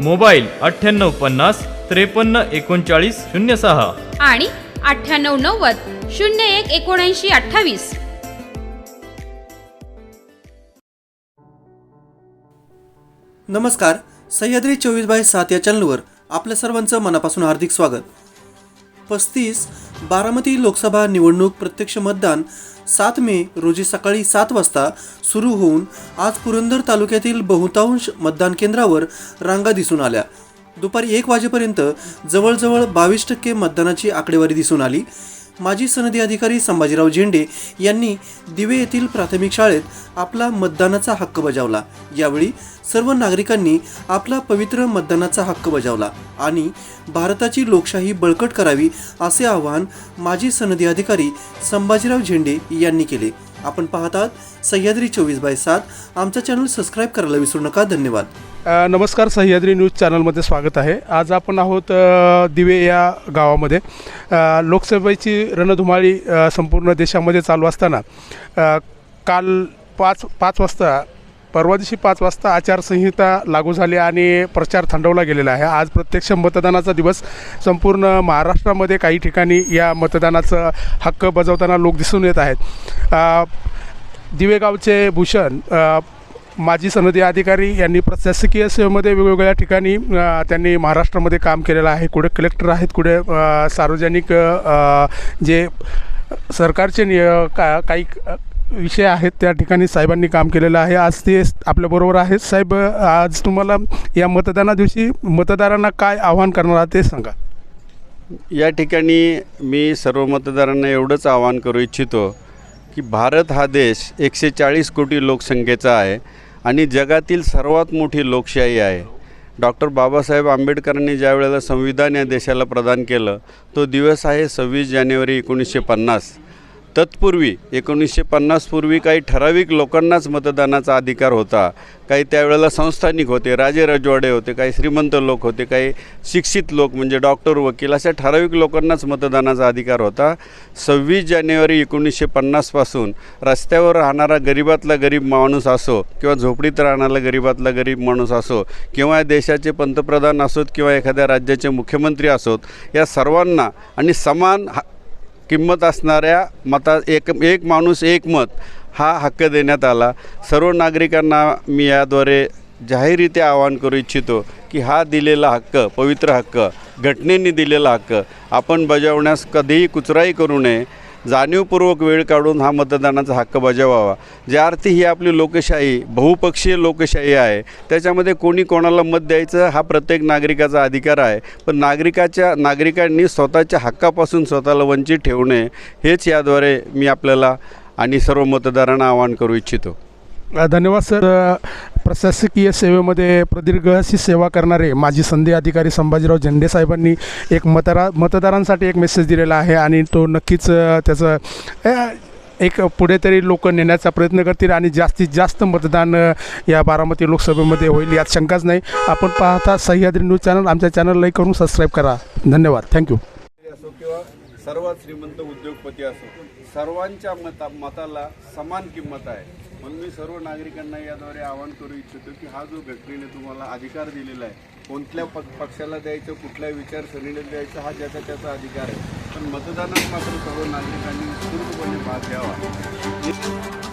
Mobile अठ्ठ्याण्णव पन्नास त्रेपन्न एकोणचाळीस शून्य सहा. आणि अठ्ठ्याण्णव नव्वद शून्य एक एकोणऐंशी अठ्ठावीस. नमस्कार. सह्याद्री चोवीस बाय सात या चॅनलवर आपल्या सर्वांचं मनापासून हार्दिक स्वागत. पस्तीस बारामती लोकसभा निवडणूक प्रत्यक्ष मतदान सात मे रोजी सकाळी सात वाजता सुरू होऊन आज पुरंदर तालुक्यातील बहुतांश मतदान केंद्रावर रांगा दिसून आल्या. दुपारी एक वाजेपर्यंत जवळजवळ बावीस टक्के मतदानाची आकडेवारी दिसून आली. माजी सनदी अधिकारी संभाजीराव झेंडे यांनी दिवे येथील प्राथमिक शाळेत आपला मतदानाचा हक्क बजावला. यावेळी सर्व नागरिकांनी आपला पवित्र मतदानाचा हक्क बजावला आणि भारताची लोकशाही बळकट करावी असे आवाहन माजी सनदी अधिकारी संभाजीराव झेंडे यांनी केले. आपण पाहतात सह्याद्री चोवीस बाय सात. आमचा चॅनल सबस्क्राईब करायला विसरू नका. धन्यवाद. नमस्कार सह्याद्री न्यूज चॅनलमध्ये स्वागत आहे. आज आपण आहोत दिवे या गावामध्ये. लोकसभेची रणधुमाळी संपूर्ण देशामध्ये चालू असताना काल पाच पाच वाजता परवा दिवशी पाच वाजता आचारसंहिता लागू झाली आणि प्रचार थंडवला गेलेला आहे. आज प्रत्यक्ष मतदानाचा दिवस. संपूर्ण महाराष्ट्रामध्ये काही ठिकाणी या मतदानाचं हक्क बजावताना लोक दिसून येत आहेत. दिवेगावचे भूषण माजी सनदी अधिकारी यांनी प्रशासकीय सेवेमध्ये वेगवेगळ्या ठिकाणी त्यांनी महाराष्ट्रामध्ये काम केलेलं आहे. कुठे कलेक्टर आहेत कुठे सार्वजनिक जे सरकारचे निय का काही विषय आहेत त्या ठिकाणी साहेबांनी काम केलेलं आहे. आज ते आपल्याबरोबर आहेत. साहेब आज तुम्हाला या मतदाना दिवशी मतदारांना काय आव्हान करणार आहात ते सांगा. या ठिकाणी मी सर्व मतदारांना एवढंच आवाहन करू इच्छितो की भारत हा देश एकशे चाळीस कोटी लोकसंख्येचा आहे. आणि जगातील सर्वात मोठी लोकशाही आहे. डॉक्टर बाबासाहेब आंबेडकरांनी ज्या वेळेला संविधान या देशाला प्रदान केलं तो दिवस आहे सव्वीस जानेवारी एकोणीसशे पन्नास. तत्पूर्वी एकोणीसशे पन्नासपूर्वी काही ठराविक लोकांनाच मतदानाचा अधिकार होता. काही त्यावेळेला संस्थानिक होते राजे रजवाडे होते काही श्रीमंत लोक होते काही शिक्षित लोक म्हणजे डॉक्टर वकील अशा ठराविक लोकांनाच मतदानाचा अधिकार होता. सव्वीस जानेवारी एकोणीसशे पन्नासपासून रस्त्यावर राहणारा गरिबातला गरीब माणूस असो किंवा झोपडीत राहणारा गरिबातला गरीब माणूस असो किंवा देशाचे पंतप्रधान असोत किंवा एखाद्या राज्याचे मुख्यमंत्री असोत या सर्वांना आणि समान हा किंमत असणाऱ्या मता एक एक माणूस एक मत हा हक्क देण्यात आला. सर्व नागरिकांना मी याद्वारे जाहीररित्या आवाहन करू इच्छितो की हा दिलेला हक्क पवित्र हक्क घटनेने दिलेला हक्क आपण बजावण्यास कधीही कुचराई करू नये. जाणीवपूर्वक वेळ काढून हा मतदानाचा हक्क बजावावा. ज्या अर्थी ही आपली लोकशाही बहुपक्षीय लोकशाही आहे त्याच्यामध्ये कोणी कोणाला मत द्यायचं हा प्रत्येक नागरिकाचा अधिकार आहे. पण नागरिकाच्या नागरिकांनी स्वतःच्या हक्कापासून स्वतःला वंचित ठेवणे हेच याद्वारे मी आपल्याला आणि सर्व मतदारांना आवाहन करू इच्छितो. धन्यवाद सर. प्रशासकीय सेवेमध्ये प्रदीर्घ अशी सेवा करणारे माजी संधी अधिकारी संभाजीराव झेंडे साहेबांनी एक मतदार मतदारांसाठी एक मेसेज दिलेला आहे आणि तो नक्कीच त्याचं एक पुढे तरी लोक नेण्याचा प्रयत्न करतील आणि जास्तीत जास्त मतदान या बारामती लोकसभेमध्ये होईल यात शंकाच नाही. आपण पाहता सह्याद्री न्यूज चॅनल आमच्या चॅनल लाईक करून सबस्क्राईब करा. धन्यवाद. Thank you. सर्वात श्रीमंत उद्योगपती असो सर्वांच्या मता मताला समान किंमत आहे. म्हणून मी सर्व नागरिकांना याद्वारे आवाहन करू इच्छितो की हा जो घटनेने तुम्हाला अधिकार दिलेला आहे कोणत्या पक पक्षाला द्यायचं कुठल्या विचारसरणीला द्यायचं हा ज्याचा त्याचा अधिकार आहे. पण मतदानात मात्र सर्व नागरिकांनी उत्स्फूर्तपणे भाग घ्यावा.